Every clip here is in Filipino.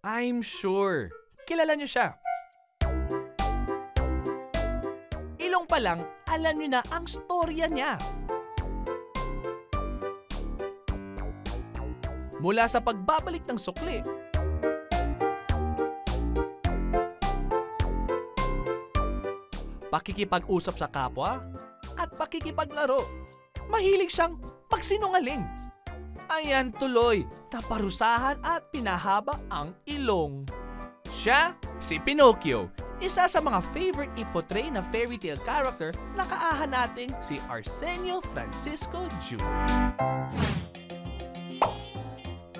I'm sure. Kilala niyo siya. Ilong pa lang, alam niyo na ang storya niya. Mula sa pagbabalik ng sukli, pakikipag-usap sa kapwa, at pakikipaglaro. Mahilig siyang magsinungaling. Ayan tuloy, naparusahan at pinahaba ang ilong. Siya, si Pinocchio, isa sa mga favorite ipotray na fairy tale character na kaahan nating si Arsenio Francisco Jr.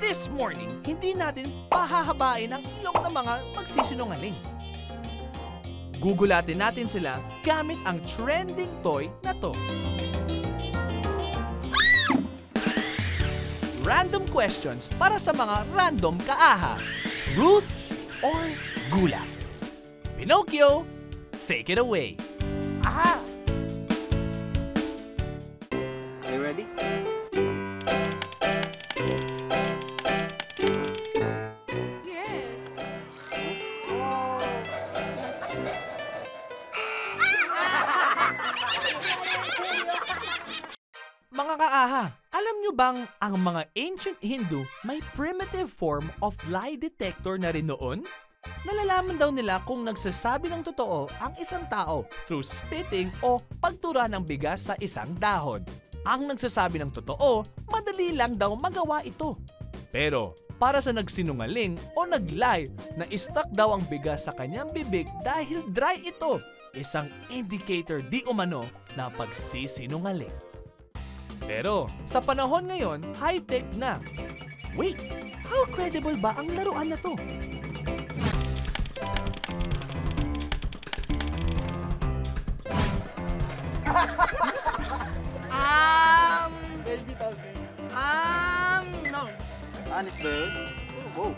This morning, hindi natin pahahabain ang ilong ng mga magsisinungaling. Gugulatin natin sila gamit ang trending toy na to. Random questions para sa mga random kaaha. Truth or gulat? Pinocchio, take it away. Aha! Are you ready? Mga kaaha, alam nyo bang ang mga ancient Hindu may primitive form of lie detector na rin noon? Nalalaman daw nila kung nagsasabi ng totoo ang isang tao through spitting o pagtura ng bigas sa isang dahon. Ang nagsasabi ng totoo, madali lang daw magawa ito. Pero para sa nagsinungaling o nag-lie na stuck daw ang bigas sa kanyang bibig dahil dry ito, isang indicator di umano na pagsisinungaling. Pero sa panahon ngayon, high-tech na. Wait, how credible ba ang laruan na to? Um, um, no. Honest, bird? Wow.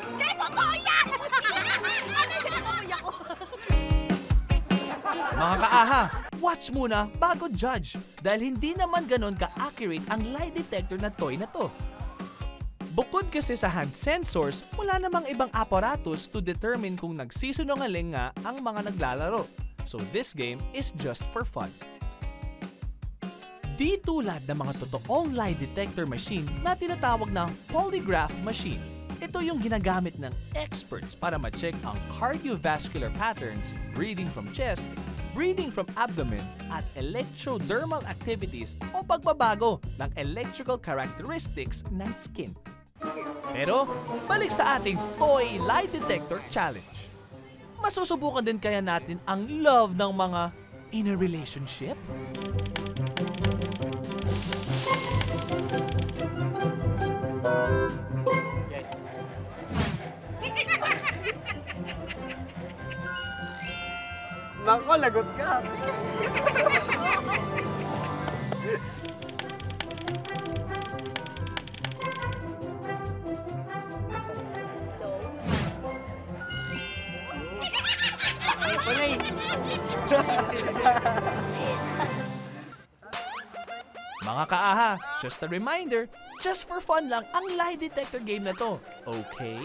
Hindi, totoo yan! Ano sinabi ko? Mga kaaha, watch muna bago judge dahil hindi naman ganon ka-accurate ang lie detector na toy na to. Bukod kasi sa hand sensors, wala namang ibang apparatus to determine kung nagsisinungaling nga ang mga naglalaro. So this game is just for fun. Di tulad ng mga totoong lie detector machine na tinatawag na polygraph machine. Ito yung ginagamit ng experts para ma-check ang cardiovascular patterns, breathing from chest, breathing from abdomen, at electrodermal activities o pagbabago ng electrical characteristics ng skin. Pero, balik sa ating Toy Lie Detector Challenge. Masusubukan din kaya natin ang love ng mga in a relationship? Lagot ka. Mga kaaha, just a reminder, just for fun lang ang lie detector game na to, okay?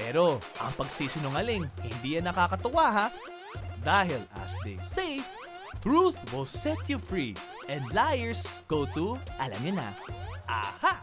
Pero, ang pagsisinungaling, hindi yan nakakatuwa ha? Dahil, as they say, truth will set you free and liars go to, alam niyo na, aha!